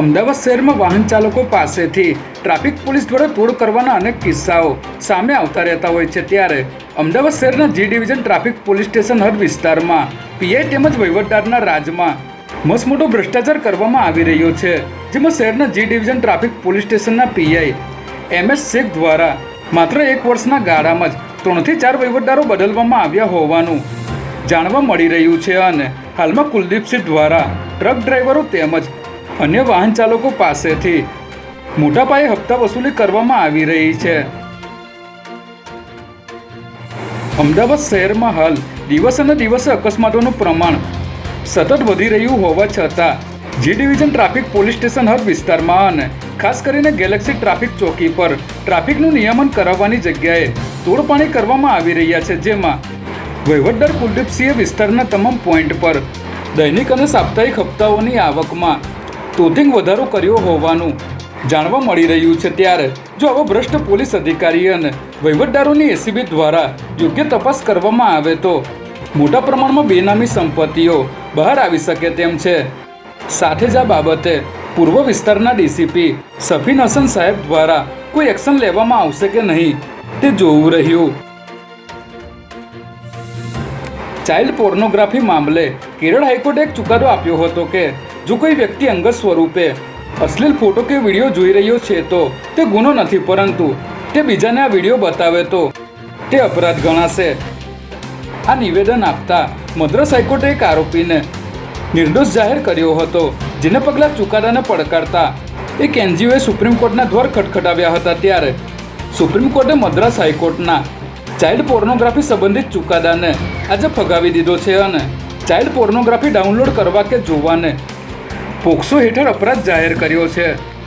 અમદાવાદ શહેરમાં વાહન ચાલકો પાસેથી ટ્રાફિક પોલીસ દ્વારા તોડ કરવાના અનેક કિસ્સાઓ સામે આવતા રહેતા હોય છે ત્યારે અમદાવાદ શહેરના G division traffic police station હદ વિસ્તારમાં પીઆઈ તેમજ વહીવટદારના રાજમાં મસમોટો ભ્રષ્ટાચાર કરવામાં આવી રહ્યો છે, જેમાં શહેરના જી ડિવિઝન ટ્રાફિક પોલીસ સ્ટેશનના પીઆઈ એમ એસ શેખ દ્વારા માત્ર એક વર્ષના ગાળામાં જ ત્રણથી ચાર વહીવટદારો બદલવામાં આવ્યા હોવાનું જાણવા મળી રહ્યું છે અને હાલમાં કુલદીપસિંહ દ્વારા ટ્રક ડ્રાઈવરો તેમજ અન્ય વાહન ચાલકો પાસેથી મોટા પાયે હપ્તા વસૂલી કરવામાં આવી રહી છે. અમદાવાદ શહેરમાં હાલ દિવસે અને દિવસે અકસ્માતોનું પ્રમાણ સતત વધી રહ્યું હોવા છતાં G division traffic police station હદ વિસ્તારમાં અને ખાસ કરીને ગેલેક્સી ટ્રાફિક ચોકી પર ટ્રાફિકનું નિયમન કરાવવાની જગ્યાએ તોડપાણી કરવામાં આવી રહ્યા છે, જેમાં વહીવટદાર કુલદીપસિંહે વિસ્તારના તમામ પોઈન્ટ પર દૈનિક અને સાપ્તાહિક હપ્તાઓની આવકમાં તોતિંગ વધારો કર્યો હોવાનું જાણવા મળી રહ્યું છે ત્યારે જો આવા ભ્રષ્ટ પોલીસ અધિકારી અને વહીવટદારોની એસીબી દ્વારા યોગ્ય તપાસ કરવામાં આવે તો મોટા પ્રમાણમાં બેનામી સંપત્તિઓ બહાર આવી શકે તેમ છે. સાથે જ આ બાબતે પૂર્વ વિસ્તારના ડીસીપી સફીન હસન સાહેબ દ્વારા કોઈ એક્શન લેવામાં આવશે કે નહીં તે જોવું રહ્યું. ચાઇલ્ડ પોર્નોગ્રાફી મામલે કેરળ હાઈકોર્ટે એક ચુકાદો આપ્યો હતો કે જો કોઈ વ્યક્તિ અંગત સ્વરૂપે અશ્લીલ ફોટો કે વીડિયો જોઈ રહ્યો છે તો તે ગુનો નથી, પરંતુ તે બીજાને આ વીડિયો બતાવે તો તે અપરાધ ગણાશે. આ નિવેદન આપતા મદ્રાસ હાઈકોર્ટે એક આરોપીને નિર્દોષ જાહેર કર્યો હતો, જેને પગલા ચુકાદાને પડકારતા એક એનજીઓએ સુપ્રીમ કોર્ટના દ્વાર ખટખટાવ્યા હતા ત્યારે. સુપ્રીમ કોર્ટે મદ્રાસ હાઈકોર્ટના ચાઇલ્ડ પોર્નોગ્રાફી સંબંધિત ચુકાદાને આજે ફગાવી દીધો છે અને ચાઇલ્ડ પોર્નોગ્રાફી ડાઉનલોડ કરવા કે જોવાને પોક્સો હેઠળ અપરાધ જાહેર કર્યો છે.